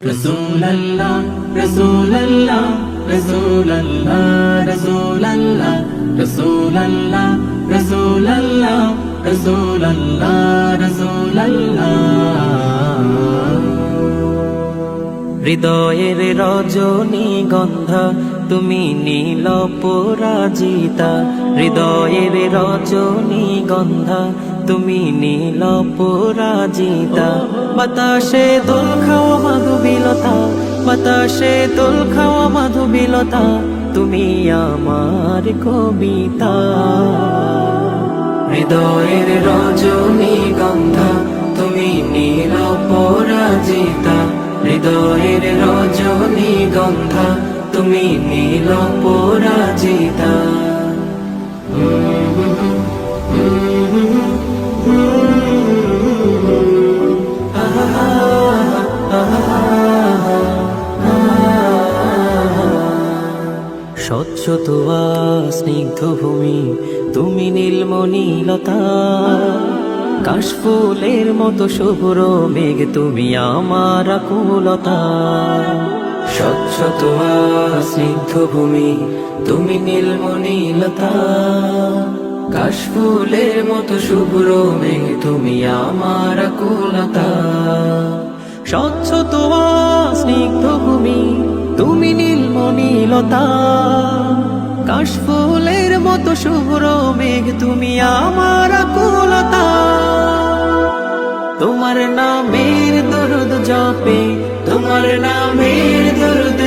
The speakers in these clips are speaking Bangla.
رسول الله رسول الله رسول الله رسول الله رسول الله رسول الله رسول الله رسول الله হৃদয়ের রজনী গন্ধা তুমি নীল পরাজিতা, হৃদয়ের রজনী গন্ধা। তুমি নীল পরাজিতা, বাতাসে দোল মাধুবিলতা, বাতাসে দোল মাধুবিলতা। তুমি আমার কবিতা। হৃদয়ের রজনী গন্ধা, তুমি নীল পরাজিতা। হৃদয়ের রজনী গন্ধা তুমি নীল পরাজিতা। স্বচ্ছ তোয়া স্নিগ্ধ ভূমি তুমি নীলমণিলতা। কাশফুলের মতো শুভ্র মেঘ, তুমি আমার কুলতা স্বচ্ছ তোয়া স্নিগ্ধ ভূমি, তুমি নীলমণিলতা কাশফুলের মতো শুভ্র মেঘ, তুমি আমার কুলতা স্বচ্ছ তোয়া স্নিগ্ধ ভূমি, তুমি নীলমণিলতা কাশফুলের মতো শুভ্র মেঘ, তুমি আমার কুলতা তোমার নামের দরদ জপে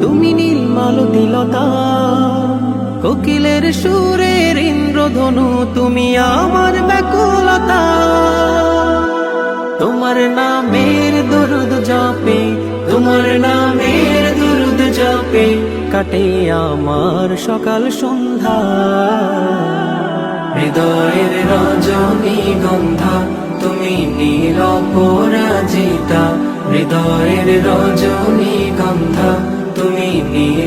তুমি নীলমালতিলতা কোকিলের সুরের ইন্দ্রধনু, তুমি আমার ব্যাকুলতা। তোমার নামের দরুদ জপে, তোমার নামের দরুদ জপে, কাটে আমার সকাল সন্ধ্যা। হৃদয়ের রজনী গন্ধা, তুমি নীল পরাজিতা হৃদয়ের রজনী গন্ধা